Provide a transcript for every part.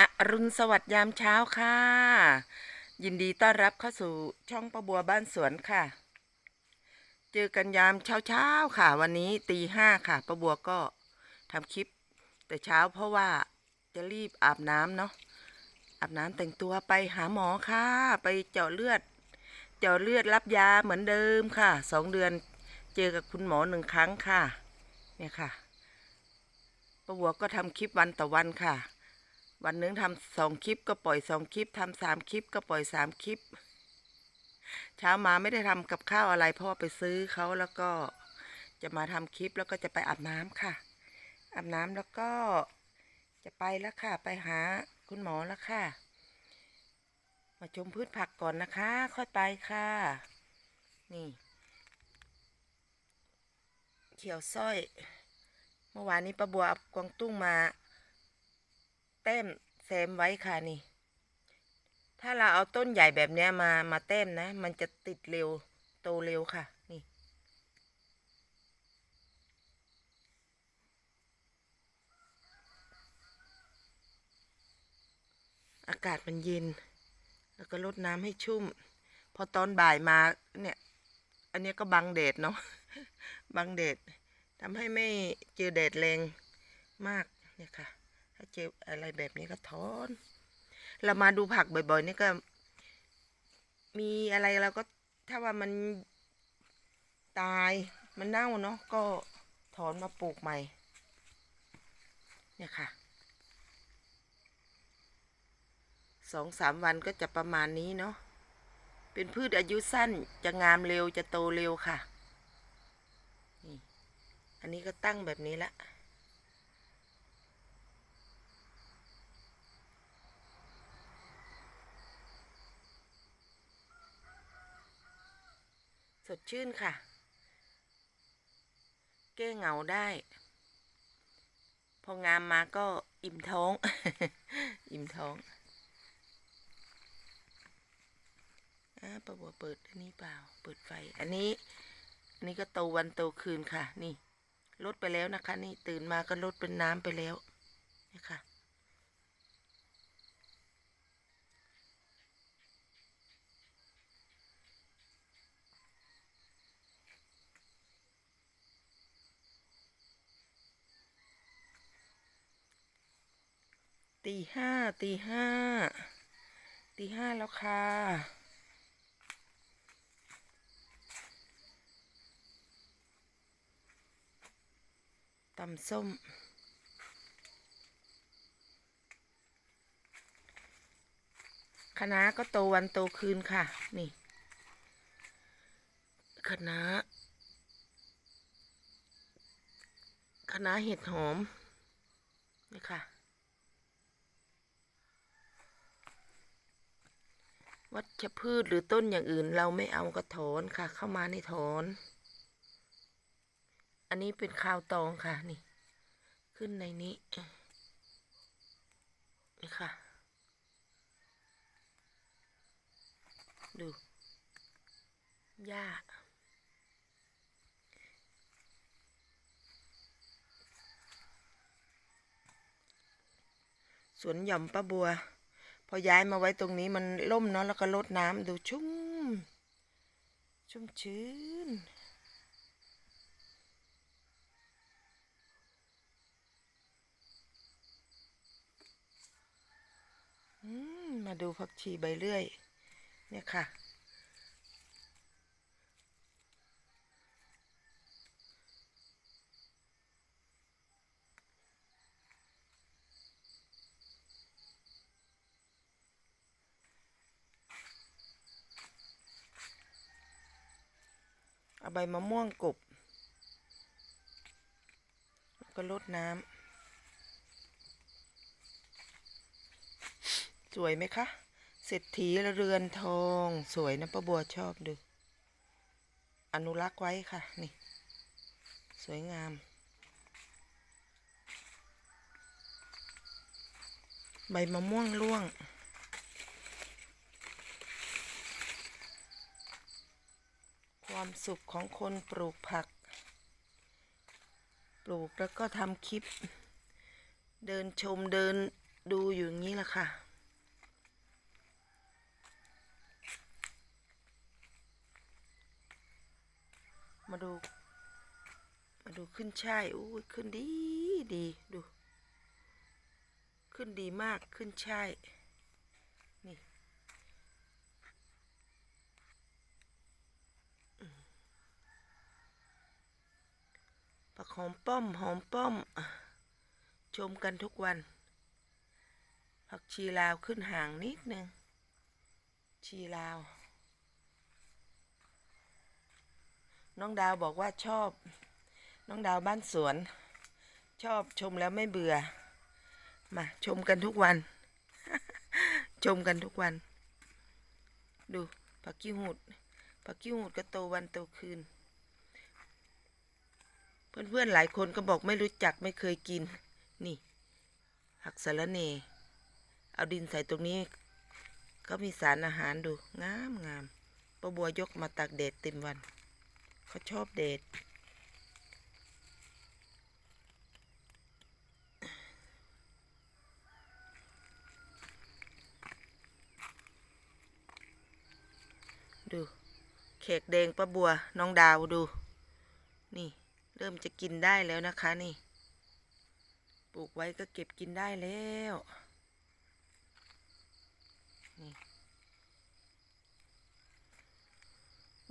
อรุณสวัสดิ์ยามเช้าค่ะ ยินดีต้อนรับเข้าสู่ช่องประบัวบ้านสวนค่ะ เจอกันยามเช้าเช้าๆค่ะ วันนี้ตีห้าค่ะประบัวก็ทำคลิป แต่เช้าเพราะว่าจะรีบอาบน้ำเนาะอาบน้ำแต่งตัวไปหาหมอค่ะ ไปเจาะเลือด เจาะเลือดรับยาเหมือนเดิมค่ะสองเดือนเจอกับคุณหมอหนึ่งครั้งค่ะ เนี่ยค่ะประบัวก็ทำคลิปวันต่อวันค่ะ วันหนึ่งทำสองคลิปก็ปล่อยสองคลิปทำสามคลิปก็ปล่อยสามคลิป เช้ามาไม่ได้ทำกับข้าวอะไร เพราะว่อไปซื้อเขาแล้วก็จะมาทำคลิปแล้วก็จะไปอาบน้ำค่ะ อาบน้ำแล้วก็จะไปแล้วค่ะ ไปหาคุณหมอแล้วค่ะ มาชมพืชผักก่อนนะคะ ค่อยไปค่ะ นี่ เขียวสร้อย เมื่อวานนี้ป้าบัวเอากวางตุ้งมา แต้มแซมไว้ค่ะนี่ ถ้าเราเอาต้นใหญ่แบบนี้มามาแต้มนะ มันจะติดเร็วโตเร็วค่ะ นี่อากาศมันเย็น แล้วก็ลดน้ำให้ชุ่ม พอตอนบ่ายมาเนี่ย อันนี้ก็บังแดดเนาะ บังแดดทำให้ไม่เจอแดดแรงมากเนี่ยค่ะ ถ้าเจออะไรแบบนี้ก็ถอน เรามาดูผักบ่อยๆนี่ก็ มีอะไรเราก็ถ้าว่ามันตายมันเน่าเนาะก็ถอนมาปลูกใหม่ เนี่ยค่ะสองสามวันก็จะประมาณนี้เนาะเป็นพืชอายุสั้นจะงามเร็วจะโตเร็วค่ะนี่อันนี้ก็ตั้งแบบนี้ละ ดชื่นค่ะ แก้เหงาได้ พองามมาก็อิ่มท้อง อิ่มท้องอ่าประบัวเปิดอันนี้เปล่า เปิดไฟ อันนี้ อันนี้ก็โตวันโตคืนค่ะ นี่ ลดไปแล้วนะคะ นี่ตื่นมาก็ลดเป็นน้ำไปแล้วนี่ค่ะ ตีห้าตีห้าตีห้าแล้วค่ะตำส้ม คณะก็โตวันโตคืนค่ะ นี่ คณะคณะเห็ดหอม นี่ค่ะ วัชพืชหรือต้นอย่างอื่น เราไม่เอากระถอนค่ะ เข้ามาในถอน อันนี้เป็นข้าวตองค่ะนี่ ขึ้นในนี้นี่ค่ะ ดูหญ้าสวนหย่อมป้าบัว พอย้ายมาไว้ตรงนี้มันล่มเนาะแล้วก็ลดน้ำดูชุ่ม ชุ่มชื้นมมาดูผักชีใบเลื่อย เนี่ยค่ะ เอาใบมะม่วงกบแล้วก็ลดน้ำสวยไหมคะเศรษฐีเรือนทอง สวยนะป้าบัวชอบดู อนุรักษ์ไว้ค่ะนี่ สวยงามใบมะม่วงร่วง ความ สุขของคนปลูกผัก ปลูกแล้วก็ทำคลิป เดินชมเดินดูอยู่อย่างนี้แหละค่ะ มาดู มาดูขึ้นช่ายอู้ยขึ้นดีดีดู ขึ้นดีมากขึ้นช่าย นี่ ผัก หอมป้อมหอมป้อม ชมกันทุกวัน ผักชีลาวขึ้นห่างนิดนึง ชีลาว น้องดาวบอกว่าชอบ น้องดาวบ้านสวน ชอบชมแล้วไม่เบื่อ มาชมกันทุกวัน ชมกันทุกวัน ดูผักกิ้วหูดผักกิ้วหูดก็โตวันโตคืน เพื่อนๆหลายคนก็บอกไม่รู้จักไม่เคยกิน นี่ผักสะระเน เอาดินใส่ตรงนี้ ก็มีสารอาหารดู งามงามป้าบัวยกมาตากแดดเต็มวัน เขาชอบแดดดู เขกแดงป้าบัวน้องดาวดู นี่ เริ่มจะกินได้แล้วนะคะนี่ ปลูกไว้ก็เก็บกินได้แล้ว นี่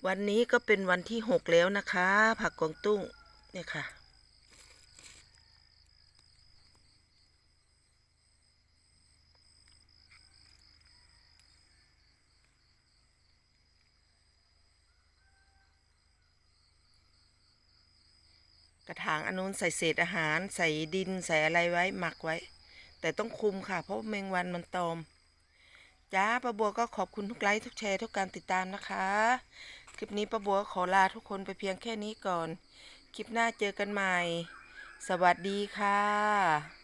วันนี้ก็เป็นวันที่หกแล้วนะคะ ผักกวางตุ้งเนี่ยค่ะ กระถางอันนู้นใส่เศษอาหาร ใส่ดินใส่อะไรไว้หมักไว้ แต่ต้องคุมค่ะ เพราะแมงวันมันตอมจ้าป้าบัวก็ขอบคุณทุกไลค์ทุกแชร์ทุกการติดตามนะคะ คลิปนี้ป้าบัวขอลาทุกคนไปเพียงแค่นี้ก่อน คลิปหน้าเจอกันใหม่ สวัสดีค่ะ